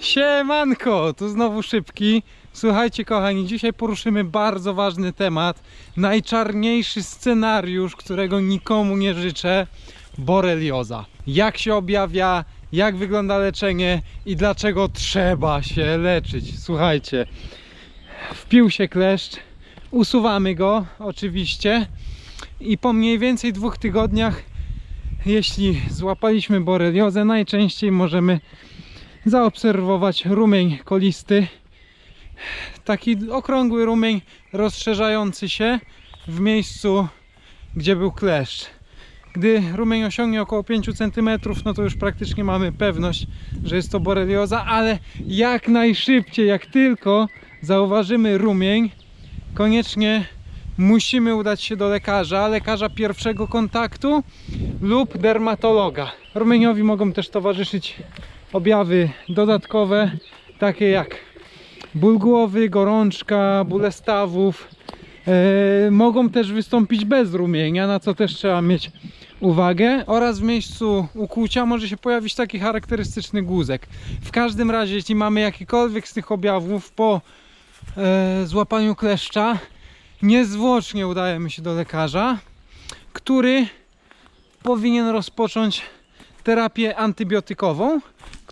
Siemanko, tu znowu szybki. Słuchajcie kochani, dzisiaj poruszymy bardzo ważny temat. Najczarniejszy scenariusz, którego nikomu nie życzę. Borelioza. Jak się objawia, jak wygląda leczenie i dlaczego trzeba się leczyć. Słuchajcie, wpił się kleszcz, usuwamy go oczywiście i po mniej więcej dwóch tygodniach, jeśli złapaliśmy boreliozę, najczęściej możemy zaobserwować rumień kolisty. Taki okrągły rumień rozszerzający się w miejscu, gdzie był kleszcz. Gdy rumień osiągnie około 5 cm, no to już praktycznie mamy pewność, że jest to borelioza, ale jak najszybciej, jak tylko zauważymy rumień, koniecznie musimy udać się do lekarza, lekarza pierwszego kontaktu lub dermatologa. Rumieniowi mogą też towarzyszyć objawy dodatkowe, takie jak ból głowy, gorączka, bóle stawów. E, mogą też wystąpić bez rumienia, na co też trzeba mieć uwagę. Oraz w miejscu ukłucia może się pojawić taki charakterystyczny guzek. W każdym razie, jeśli mamy jakikolwiek z tych objawów po e, złapaniu kleszcza, niezwłocznie udajemy się do lekarza, który powinien rozpocząć terapię antybiotykową,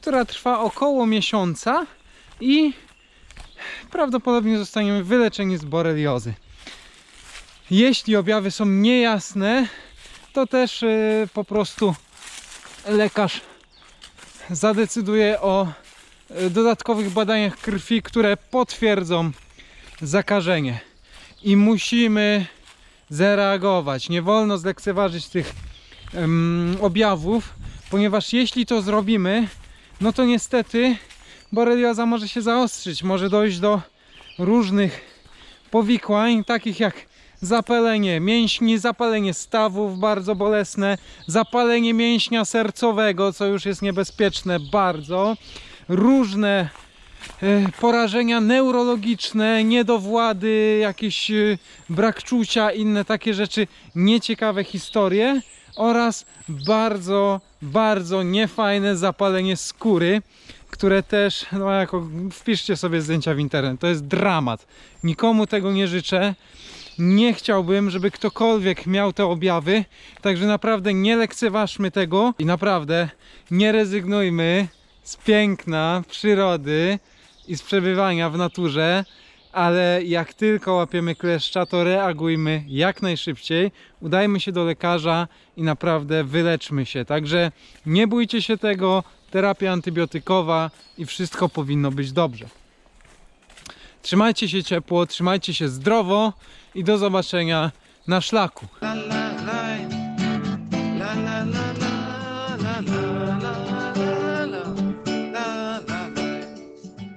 która trwa około miesiąca i prawdopodobnie zostaniemy wyleczeni z boreliozy. Jeśli objawy są niejasne, to też yy, po prostu lekarz zadecyduje o y, dodatkowych badaniach krwi, które potwierdzą zakażenie. I musimy zareagować. Nie wolno zlekceważyć tych em, objawów, ponieważ jeśli to zrobimy, no to niestety borelioza może się zaostrzyć, może dojść do różnych powikłań, takich jak zapalenie mięśni, zapalenie stawów bardzo bolesne, zapalenie mięśnia sercowego, co już jest niebezpieczne bardzo, różne e, porażenia neurologiczne, niedowłady, jakiś e, brak czucia, inne takie rzeczy, nieciekawe historie oraz bardzo, bardzo niefajne zapalenie skóry, które też, no jako wpiszcie sobie zdjęcia w internet, to jest dramat. Nikomu tego nie życzę. Nie chciałbym, żeby ktokolwiek miał te objawy, także naprawdę nie lekceważmy tego i naprawdę nie rezygnujmy z piękna przyrody i z przebywania w naturze, ale jak tylko łapiemy kleszcza, to reagujmy jak najszybciej, udajmy się do lekarza i naprawdę wyleczmy się. Także nie bójcie się tego, terapia antybiotykowa i wszystko powinno być dobrze. Trzymajcie się ciepło, trzymajcie się zdrowo i do zobaczenia na szlaku. la la